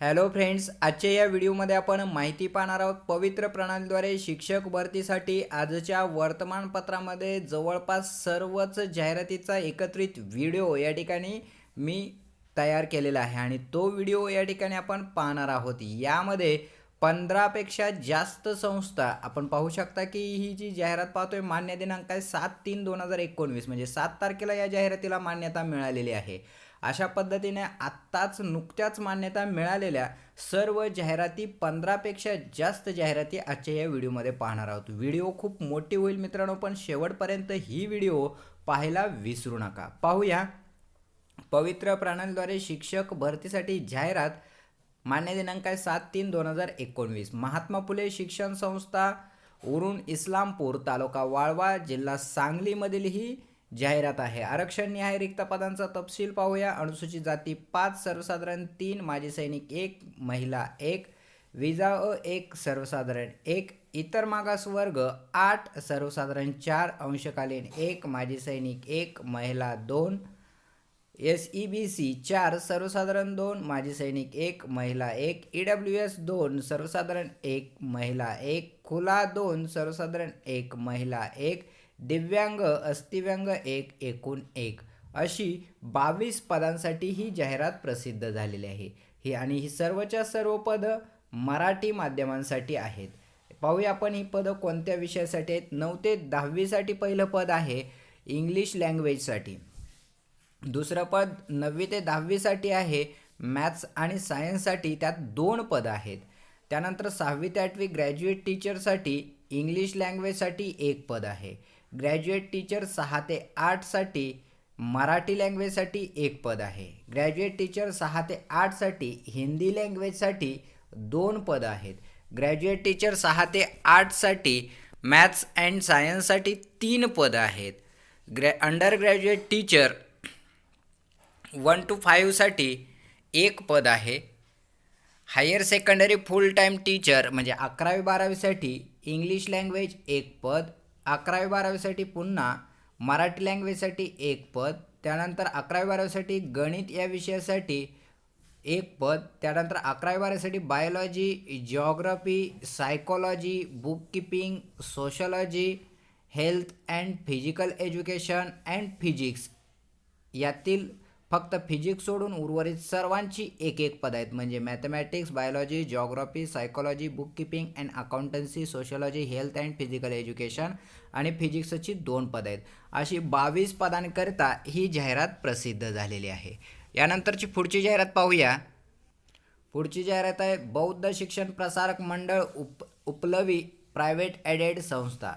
Hello friends आजच्या या व्हिडिओमध्ये आपण माहिती पाहणार आहोत पवित्र प्रणालीद्वारे शिक्षक भरतीसाठी आजच्या वर्तमानपत्रामध्ये जवळपास सर्वच जाहिरातीचा एकत्रित व्हिडिओ या ठिकाणी मी तयार केलेला आहे आणि तो व्हिडिओ या ठिकाणी आपण पाहणार आहोत. यामध्ये पंधरापेक्षा जास्त संस्था आपण पाहू शकता की ही जी जाहिरात पाहतोय मान्य दिनांक आहे सात तीन दोन हजार एकोणवीस म्हणजे सात तारखेला या जाहिरातीला मान्यता मिळालेली आहे. अशा पद्धतीने आत्ताच नुकत्याच मान्यता मिळालेल्या सर्व जाहिराती पंधरापेक्षा जास्त जाहिराती आजच्या या व्हिडिओमध्ये पाहणार आहोत. व्हिडिओ खूप मोठी होईल मित्रांनो पण शेवटपर्यंत ही व्हिडिओ पाहायला विसरू नका. पाहूया. पवित्र प्राणांद्वारे शिक्षक भरतीसाठी जाहिरात मान्य दिनांक आहे सात तीन दोन हजार एकोणवीस. महात्मा फुले शिक्षण संस्था उरुण इस्लामपूर तालुका वाळवा जिल्हा सांगलीमधील ही जाहिरात आहे. आरक्षण निहाय रिक्त पदांचा तपशील पाहूया. अनुसूचित जाती पाच सर्वसाधारण तीन माजी सैनिक एक महिला एक विजा अ एक सर्वसाधारण एक इतर मागास वर्ग आठ सर्वसाधारण चार अंशकालीन एक माजी सैनिक एक महिला दोन एस ई बी सी चार सर्वसाधारण दोन माजी सैनिक एक महिला एक ई डब्ल्यू एस दोन सर्वसाधारण एक महिला एक खुला दोन सर्वसाधारण एक महिला एक दिव्यांग अस्थिव्यांग एक एकूण एक. अशी बावीस पदांसाठी ही जाहिरात प्रसिद्ध झालेली आहे. ही आणि ही सर्वच्या सर्व पदं मराठी माध्यमांसाठी आहेत. पाहूया आपण ही पदं कोणत्या विषयासाठी आहेत? नऊ ते दहावीसाठी पहिलं पद आहे इंग्लिश लँग्वेजसाठी. दुसरं पद नववी ते दहावीसाठी आहे मॅथ्स आणि सायन्ससाठी त्यात दोन पदं आहेत. त्यानंतर सहावी ते आठवी ग्रॅज्युएट टीचरसाठी इंग्लिश लँग्वेजसाठी एक पद आहे. ग्रॅज्युएट टीचर सहा ते आठसाठी मराठी लँग्वेजसाठी एक पद आहे. ग्रॅज्युएट टीचर सहा ते आठसाठी हिंदी लँग्वेजसाठी दोन पद आहेत. ग्रॅज्युएट टीचर सहा ते आठसाठी मॅथ्स अँड सायन्ससाठी तीन पद आहेत. ग्रॅ under graduate teacher one two फाईव्हसाठी एक पद आहे. Higher secondary full time teacher म्हणजे अकरावी बारावीसाठी इंग्लिश लँग्वेज एक पद. अकरावी बारावीसाठी पुन्हा मराठी लँग्वेजसाठी एक पद त्यानंतर अकरावी बारावीसाठी गणित या विषयासाठी एक पद त्यानंतर अकरावी बारावीसाठी biology geography psychology book keeping sociology health and physical education and physics यातील फक्त फिजिक्स सोडून उर्वरित सर्वांची एक एक पद आहेत. म्हणजे mathematics biology geography psychology book keeping and accountancy sociology health and physical education आणि फिजिक्सची दोन पदं आहेत. अशी बावीस पदांकरिता ही जाहिरात प्रसिद्ध झालेली आहे. यानंतरची पुढची जाहिरात पाहूया. पुढची जाहिरात आहे बौद्ध शिक्षण प्रसारक मंडळ उप उपलवी प्रायव्हेट एडेड संस्था.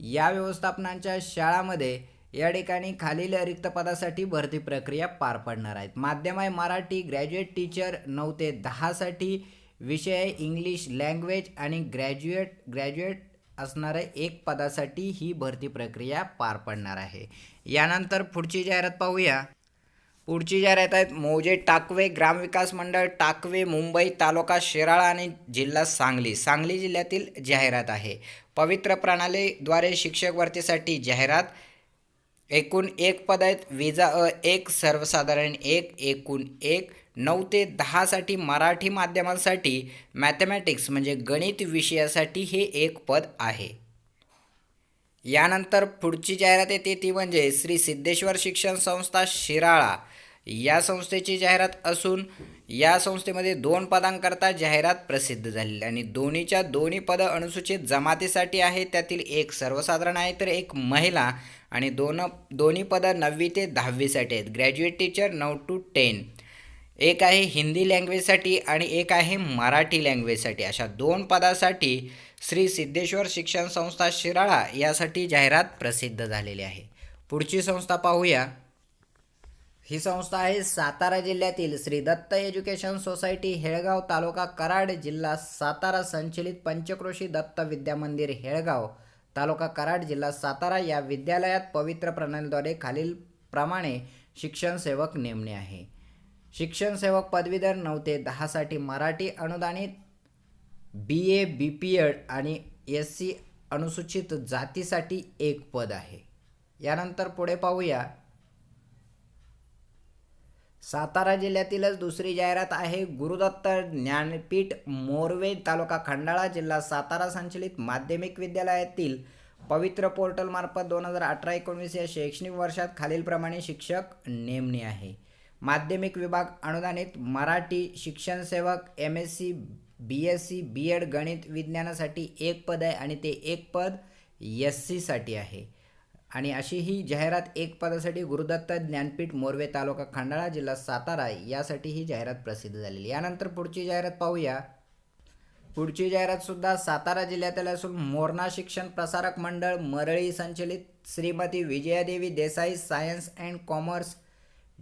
या व्यवस्थापनांच्या शाळामध्ये या ठिकाणी खालील रिक्त पदासाठी भरती प्रक्रिया पार पडणार आहेत. माध्यम आहे मराठी ग्रॅज्युएट टीचर नऊ ते दहासाठी विषय आहे इंग्लिश लँग्वेज आणि ग्रॅज्युएट ग्रॅज्युएट असणाऱ्या एक पदासाठी ही भरती प्रक्रिया पार पडणार आहे. यानंतर पुढची जाहिरात पाहूया. पुढची जाहिरात आहेत मौजे टाकवे ग्रामविकास मंडळ टाकवे मुंबई तालुका शिराळा आणि जिल्हा सांगली. सांगली जिल्ह्यातील जाहिरात आहे. पवित्र प्रणालीद्वारे शिक्षक भरतीसाठी जाहिरात एकूण एक पद आहेत विजा अ एक सर्वसाधारण एक एकूण एक नऊ ते दहासाठी मराठी माध्यमांसाठी मॅथमॅटिक्स म्हणजे गणित विषयासाठी हे एक पद आहे. यानंतर पुढची जाहिरात येते ती म्हणजे श्री सिद्धेश्वर शिक्षण संस्था शिराळा. या संस्थेची जाहिरात असून या संस्थेमध्ये दोन पदांकरता जाहिरात प्रसिद्ध झालेली आणि दोन्हीच्या दोन्ही पदं अनुसूचित जमातीसाठी आहे त्यातील एक सर्वसाधारण आहे तर एक महिला आणि दोन दोन्ही पदं नववी ते दहावीसाठी आहेत. ग्रॅज्युएट टीचर नऊ टू टेन एक आहे हिंदी लँग्वेजसाठी आणि एक आहे मराठी लँग्वेजसाठी. अशा दोन पदासाठी श्री सिद्धेश्वर शिक्षण संस्था शिराळा यासाठी जाहिरात प्रसिद्ध झालेली आहे. पुढची संस्था पाहूया. ही संस्था आहे सातारा जिल्ह्यातील श्री दत्त एज्युकेशन सोसायटी हेळगाव तालुका कराड जिल्हा सातारा संचलित पंचक्रोशी दत्त विद्यामंदिर हेळगाव तालुका कराड जिल्हा सातारा. या विद्यालयात पवित्र प्रणालीद्वारे खालील प्रमाणे शिक्षण सेवक नेमणे आहे. शिक्षण सेवक पदवीधर नऊ ते दहासाठी मराठी अनुदानित B A B P Ed आणि एस सी अनुसूचित जातीसाठी एक पद आहे. यानंतर पुढे पाहूया. सातारा जिल्ह्यातीलच दुसरी जाहिरात आहे गुरुदत्त ज्ञानपीठ मोरवे तालुका खंडाळा जिल्हा सातारा संचलित माध्यमिक विद्यालयातील पवित्र पोर्टलमार्फत दोन हजार अठरा एकोणवीस या शैक्षणिक वर्षात खालीलप्रमाणे शिक्षक नेमणे आहे. माध्यमिक विभाग अनुदानित मराठी शिक्षण सेवक M S C B S C B Ed गणित विज्ञानासाठी एक पद आहे आणि ते एक पद एस सीसाठी आहे. आणि अशी ही जाहिरात एक पदासाठी गुरुदत्त ज्ञानपीठ मोरवे तालुका खंडाळा जिल्हा सातारा यासाठी ही जाहिरात प्रसिद्ध झालेली यानंतर पुढची जाहिरात पाहूया. पुढची जाहिरात सुद्धा सातारा जिल्ह्यातील असून मोरणा शिक्षण प्रसारक मंडळ मरळी संचलित Shrimati Vijayadevi Desai science and commerce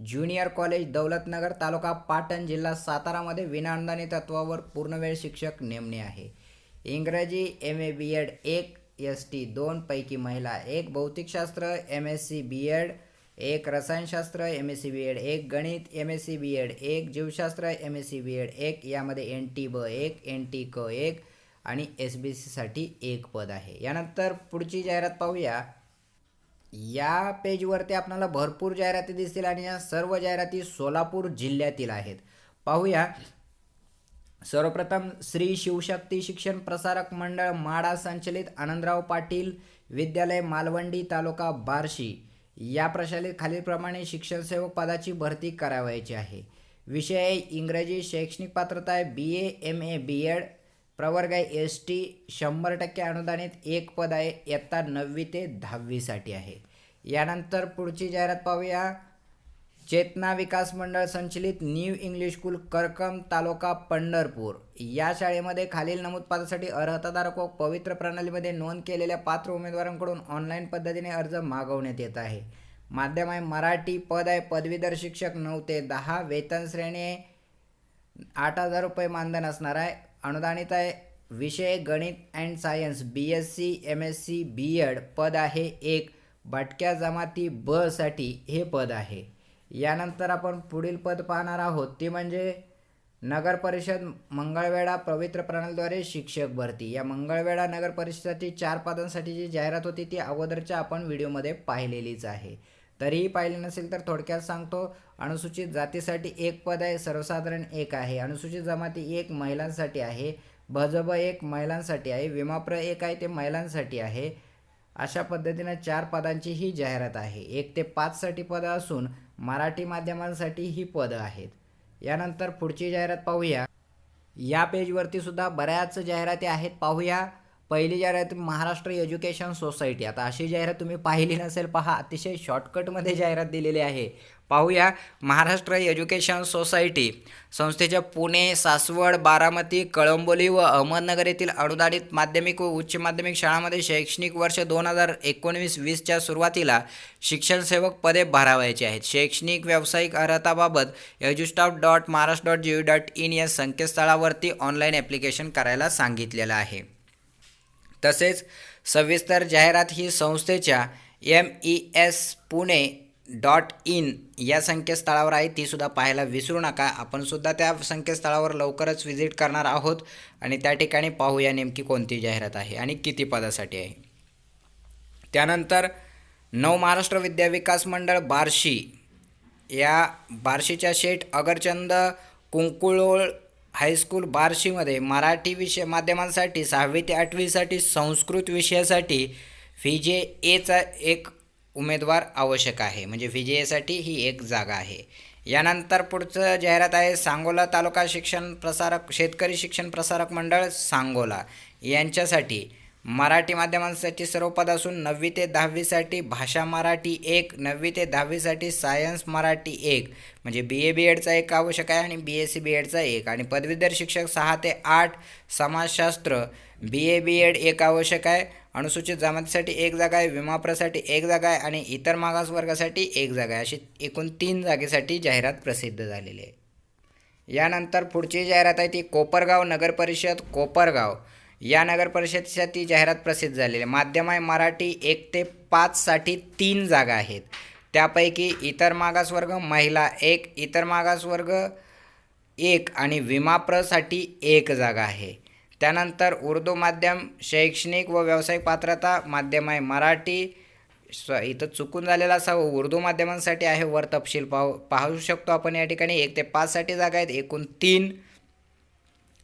junior college Daulatnagar तालुका पाटण जिल्हा सातारामध्ये विनाअनुदानी तत्वावर पूर्णवेळ शिक्षक नेमणे आहे. इंग्रजी एम ए बी एड एक एस टी दोनपैकी महिला एक भौतिकशास्त्र M S C B Ed एक रसायनशास्त्र M S C B Ed एक गणित M S C B Ed एक जीवशास्त्र M S C B Ed एक यामध्ये एन टी ब एक एन टी क एक आणि एस बी सीसाठी एक पद आहे. यानंतर पुढची जाहिरात पाहूया. या पेजवरती आपल्याला भरपूर जाहिराती दिसतील आणि या सर्व जाहिराती सोलापूर जिल्ह्यातील आहेत. पाहूया. सर्वप्रथम श्री शिवशक्ती शिक्षण प्रसारक मंडळ माडा संचलित आनंदराव पाटील विद्यालय मालवंडी तालुका बार्शी. या प्रशालेत खालीलप्रमाणे शिक्षण सेवक पदाची भरती करावयाची आहे. विषय आहे इंग्रजी शैक्षणिक पात्रता आहे बी A M A B add प्रवर्ग आहे एस टी शंभर टक्के अनुदानित एक पद आहे इयत्ता नववी ते दहावीसाठी आहे. यानंतर पुढची जाहिरात पाहूया. चेतना विकास मंडळ संचलित न्यू इंग्लिश स्कूल करकम तालुका पंढरपूर. या शाळेमध्ये खालील नमूद पदासाठी अर्हताधारक व पवित्र प्रणालीमध्ये नोंद केलेल्या पात्र उमेदवारांकडून ऑनलाईन पद्धतीने अर्ज मागवण्यात येत आहे. माध्यम आहे मराठी पद आहे पदवीधर शिक्षक नऊ ते दहा वेतन श्रेणी आहे आठ हजार रुपये मानधन असणार आहे. अनुदानित आहे विषय गणित and science B S C M S C B Ed पद आहे एक. भटक्या जमाती ब साठी हे पद आहे. यानंतर आपण पुढील पद पाहणार आहोत. ती म्हणजे नगर परिषद मंगळवेढा पवित्र प्रणालीद्वारे शिक्षक भरती. या मंगळवेढा नगर परिषदेसाठी चार पदांसाठी जी जाहिरात होती ती अगोदरच्या आपण व्हिडिओमध्ये पाहिलेलीच आहे. तरीही पाहिले नसेल तर थोडक्यात सांगतो. अनुसूचित जातीसाठी एक पद आहे सर्वसाधारण एक आहे. अनुसूचित जमाती एक महिलांसाठी आहे भजब एक महिलांसाठी आहे विमाप्र एक आहे ते महिलांसाठी आहे. अशा पद्धतीनं चार पदांची ही जाहिरात आहे. एक ते पाचसाठी पदं असून मराठी माध्यमांसाठी ही पदं आहेत. यानंतर पुढची जाहिरात पाहूया. या पेजवरती सुद्धा बऱ्याच जाहिराती आहेत. पाहूया. पहिली जाहिरात महाराष्ट्र एज्युकेशन सोसायटी. आता अशी जाहिरात तुम्ही पाहिली नसेल पहा. अतिशय शॉर्टकटमध्ये जाहिरात दिलेली आहे. पाहूया महाराष्ट्र एज्युकेशन सोसायटी संस्थेच्या पुणे सासवड बारामती कळंबोली व अहमदनगर येथील अनुदानित माध्यमिक व उच्च माध्यमिक शाळांमध्ये शैक्षणिक वर्ष दोन हजार एकोणवीस वीसच्या सुरुवातीला शिक्षणसेवक पदे भरावायची आहेत. शैक्षणिक व्यावसायिक अर्हताबाबत edustaff dot Maharashtra dot G U dot in या संकेतस्थळावरती ऑनलाईन ॲप्लिकेशन करायला सांगितलेलं आहे. तसेच सविस्तर जाहिरात ही संस्थेच्या M E S Pune dot in या संकेतस्थळावर आहे ती सुद्धा पाहायला विसरू नका. आपण सुद्धा त्या संकेतस्थळावर लवकरच व्हिजिट करणार आहोत आणि त्या ठिकाणी पाहूया नेमकी कोणती जाहिरात आहे आणि किती पदासाठी आहे. त्यानंतर नव महाराष्ट्र विद्याविकास मंडळ बार्शी. या बार्शीच्या शेठ अगरचंद कुंकुळोळ हायस्कूल बार्शीमध्ये मराठी विषय माध्यमांसाठी सहावी ते आठवीसाठी संस्कृत विषयासाठी फी जे एचा एक उमेदवार आवश्यक आहे. म्हणजे विजयेसाठी ही एक जागा आहे. यानंतर पुढचं जाहिरात आहे सांगोला तालुका शिक्षण प्रसारक शेतकरी शिक्षण प्रसारक मंडळ सांगोला. यांच्यासाठी मराठी माध्यमांसाठी सर्व पद असून नववी ते दहावीसाठी भाषा मराठी एक नववी ते दहावीसाठी सायन्स मराठी एक. म्हणजे बी ए बी एडचा एक आवश्यक आहे आणि बी एस सी बी एडचा एक. आणि पदवीधर शिक्षक सहा ते आठ समाजशास्त्र बी ए बी एड एक आवश्यक आहे. अनुसूचित जमातीसाठी एक जागा आहे विमाप्रसाठी एक जागा आहे आणि इतर मागासवर्गासाठी एक जागा आहे. अशी एकूण तीन जागेसाठी जाहिरात प्रसिद्ध झालेली आहे. यानंतर पुढची जाहिरात आहे ती कोपरगाव नगर परिषद कोपरगाव. या नगरपरिषदेसाठी जाहिरात प्रसिद्ध झालेली आहे. माध्यम आहे मराठी एक ते पाचसाठी तीन जागा आहेत. त्यापैकी इतर मागासवर्ग महिला एक इतर मागासवर्ग एक आणि विमाप्रसाठी एक जागा आहे. त्यानंतर उर्दू माध्यम शैक्षणिक व व्यावसायिक पात्रता माध्यम आहे. मराठी स- इथं चुकून झालेला असा उर्दू माध्यमांसाठी आहे वर तपशील पाहू पाहू शकतो आपण या ठिकाणी. एक ते पाचसाठी जागा आहेत. एकूण तीन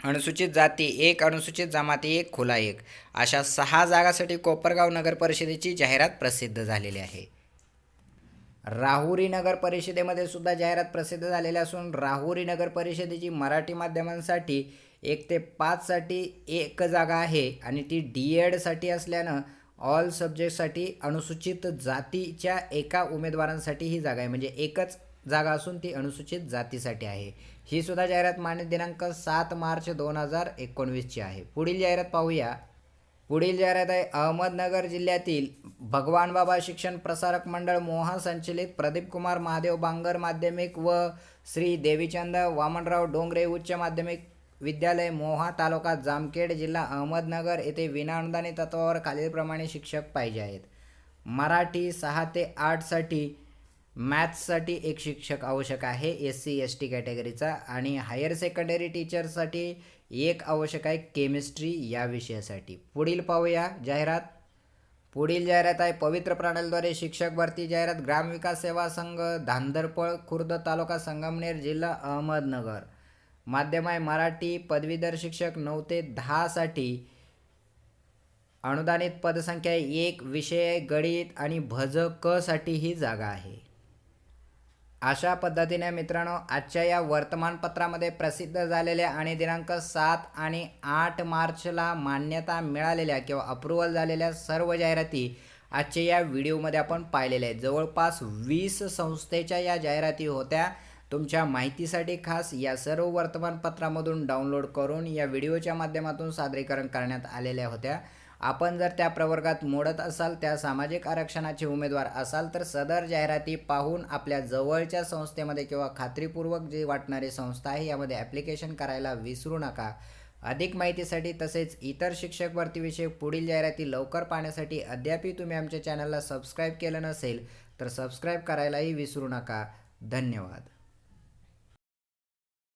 अनुसूचित जाती एक अनुसूचित जमाती एक खुला एक. अशा सहा जागासाठी कोपरगाव नगर परिषदेची जाहिरात प्रसिद्ध झालेली आहे. राहुरी नगर परिषदेमध्ये सुद्धा जाहिरात प्रसिद्ध झालेली असून राहुरी नगर परिषदेची मराठी माध्यमांसाठी एक ते पाचसाठी एक जागा आहे आणि ती डी एडसाठी असल्यानं ऑल सब्जेक्टसाठी अनुसूचित जातीच्या एका उमेदवारांसाठी ही जागा आहे. म्हणजे एकच जागा असून ती अनुसूचित जातीसाठी आहे. ही सुद्धा जाहिरात मान्य दिनांक सात मार्च दोन हजार एकोणवीसची आहे. पुढील जाहिरात पाहूया. पुढील जाहिरात आहे अहमदनगर जिल्ह्यातील भगवान बाबा शिक्षण प्रसारक मंडळ मोहन संचलित प्रदीप कुमार महादेव बांगर माध्यमिक व श्री देवीचंद वामनराव डोंगरे उच्च माध्यमिक विद्यालय मोहा तालुका जामखेड जिल्हा अहमदनगर येथे विनाअनुदानित तत्वावर खालीलप्रमाणे शिक्षक पाहिजे आहेत. मराठी सहा ते आठसाठी मॅथ्ससाठी एक शिक्षक आवश्यक आहे एस सी एस टी कॅटेगरीचा. आणि हायर सेकंडरी टीचरसाठी एक आवश्यक आहे केमिस्ट्री या विषयासाठी. पुढील पाहूया जाहिरात. पुढील जाहिरात आहे पवित्र प्रणालीद्वारे शिक्षक भरती जाहिरात. ग्रामविकास सेवा संघ धांदरपळ खुर्द तालुका संगमनेर जिल्हा अहमदनगर. माध्यम आहे मराठी पदवीधर शिक्षक नऊ ते दहासाठी अनुदानित पदसंख्या एक विषय गणित आणि भज क साठी ही जागा आहे. अशा पद्धतीने मित्रांनो आजच्या या वर्तमानपत्रामध्ये प्रसिद्ध झालेल्या आणि दिनांक सात आणि आठ मार्चला मान्यता मिळालेल्या किंवा अप्रुव्हल झालेल्या सर्व जाहिराती आजच्या या व्हिडिओमध्ये आपण पाहिलेल्या आहेत. जवळपास वीस संस्थेच्या या जाहिराती होत्या. तुमच्या माहितीसाठी खास या सर्व वर्तमानपत्रामधून डाउनलोड करून या व्हिडिओच्या माध्यमातून सादरीकरण करण्यात आलेल्या होत्या. आपण जर त्या प्रवर्गात मोडत असाल त्या सामाजिक आरक्षणाचे उमेदवार असाल तर सदर जाहिराती पाहून आपल्या जवळच्या संस्थेमध्ये किंवा खात्रीपूर्वक जी वाटणारी संस्था आहे यामध्ये ॲप्लिकेशन करायला विसरू नका. अधिक माहितीसाठी तसेच इतर शिक्षक भरतीविषयी पुढील जाहिराती लवकर पाहण्यासाठी अद्यापही तुम्ही आमच्या चॅनलला सबस्क्राईब केलं नसेल तर सबस्क्राईब करायलाही विसरू नका. धन्यवाद.